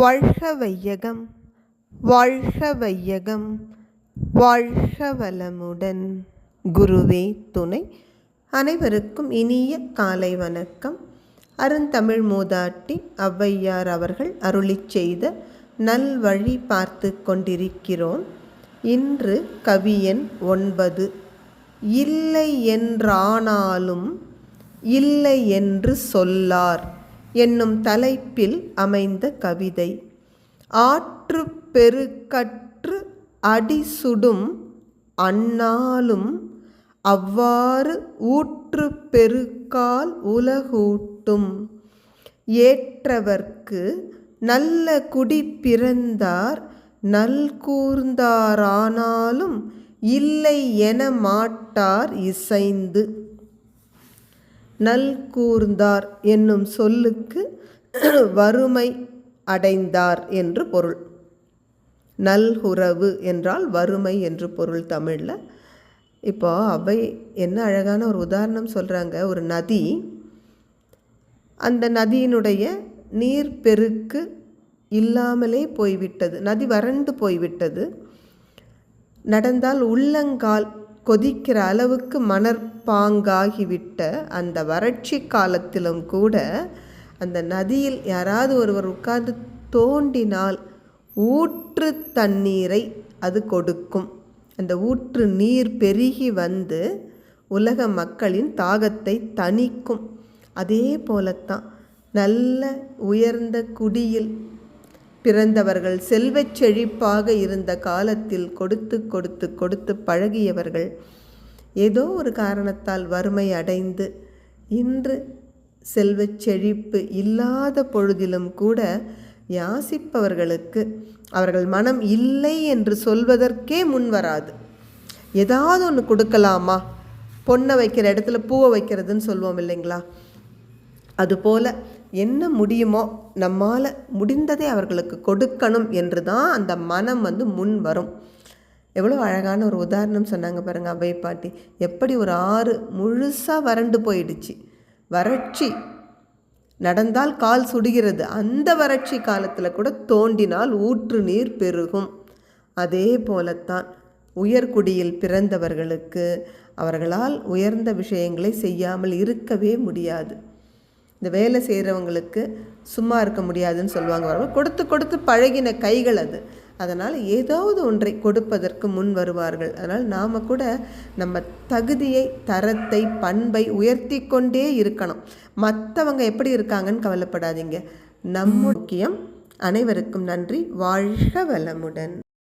வாழ்க வையகம் வாழ்க வையகம் வாழ்க வளமுடன் குருவே துணை. அனைவருக்கும் இனிய காலை வணக்கம். அருந்தமிழ் மூதாட்டி ஔவையார் அவர்கள் அருளி செய்த நல்வழி பார்த்து கொண்டிருக்கிறோம். இன்று கவியன் ஒன்பது. இல்லை என்றானாலும் இல்லை என்று சொல்லார். என்னும் தலைப்பில் அமைந்த கவிதை. ஆற்று பெருக்கற்று அடிசுடும் அன்னாலும் அவ்வாறு ஊற்று பெருக்கால் உலகூட்டும். ஏற்றவர்க்கு நல்ல குடி பிறந்தார் நல்கூர்ந்தாரானாலும் இல்லை என மாட்டார் இசைந்து. நல் கூர்ந்தார் என்னும் சொல்லுக்கு வறுமை அடைந்தார் என்று பொருள். நல்குறவு என்றால் வறுமை என்று பொருள் தமிழில். இப்போ அவை என்ன அழகான ஒரு உதாரணம் சொல்கிறாங்க ஒரு நதி அந்த நதியினுடைய நீர் பெருக்கு இல்லாமலே போய்விட்டது. நதி வறண்டு போய்விட்டது. நடந்தால் உள்ளங்கால் கொதிக்கிற அளவுக்கு மணற்பாங்காகிவிட்ட அந்த வறட்சி காலத்திலும் கூட அந்த நதியில் யாராவது ஒருவர் உட்கார்ந்து தோண்டினால் ஊற்று தண்ணீரை அது கொடுக்கும். அந்த ஊற்று நீர் பெருகி வந்து உலக மக்களின் தாகத்தை தணிக்கும். அதே போலத்தான் நல்ல உயர்ந்த குடியில் பிறந்தவர்கள் செல்வச் செழிப்பாக இருந்த காலத்தில் கொடுத்து கொடுத்து கொடுத்து பழகியவர்கள் ஏதோ ஒரு காரணத்தால் வறுமை அடைந்து இன்று செல்வச் செழிப்பு இல்லாத பொழுதிலும் கூட யாசிப்பவர்களுக்கு அவர்கள் மனம் இல்லை என்று சொல்வதற்கே முன் வராது. ஏதாவது ஒன்று கொடுக்கலாமா? பொண்ணை வைக்கிற இடத்துல பூவை வைக்கிறதுன்னு சொல்லுவோம் இல்லைங்களா? அதுபோல் என்ன முடியுமோ நம்மால் முடிந்ததை அவர்களுக்கு கொடுக்கணும் என்று தான் அந்த மனம் வந்து முன் வரும். எவ்வளோ அழகான ஒரு உதாரணம் சொன்னாங்க பாருங்கள் அவை பாட்டி. எப்படி ஒரு ஆறு முழுசாக வறண்டு போயிடுச்சு. வறட்சி நடந்தால் கால் சுடுகிறது. அந்த வறட்சி காலத்தில் கூட தோண்டினால் ஊற்று நீர் பெருகும். அதே போலத்தான் உயர்குடியில் பிறந்தவர்களுக்கு அவர்களால் உயர்ந்த விஷயங்களை செய்யாமல் இருக்கவே முடியாது. இந்த வேலை செய்கிறவங்களுக்கு சும்மா இருக்க முடியாதுன்னு சொல்லுவாங்க கொடுத்து கொடுத்து பழகின கைகள் அது. அதனால் ஏதாவது ஒன்றை கொடுப்பதற்கு முன் வருவார்கள். அதனால் நாம் கூட நம்ம தகுதியை தரத்தை பண்பை உயர்த்தி கொண்டே இருக்கணும். மற்றவங்க எப்படி இருக்காங்கன்னு கவலைப்படாதீங்க. நம்ம முக்கியம் அனைவருக்கும் நன்றி. வாழ்க வளமுடன்.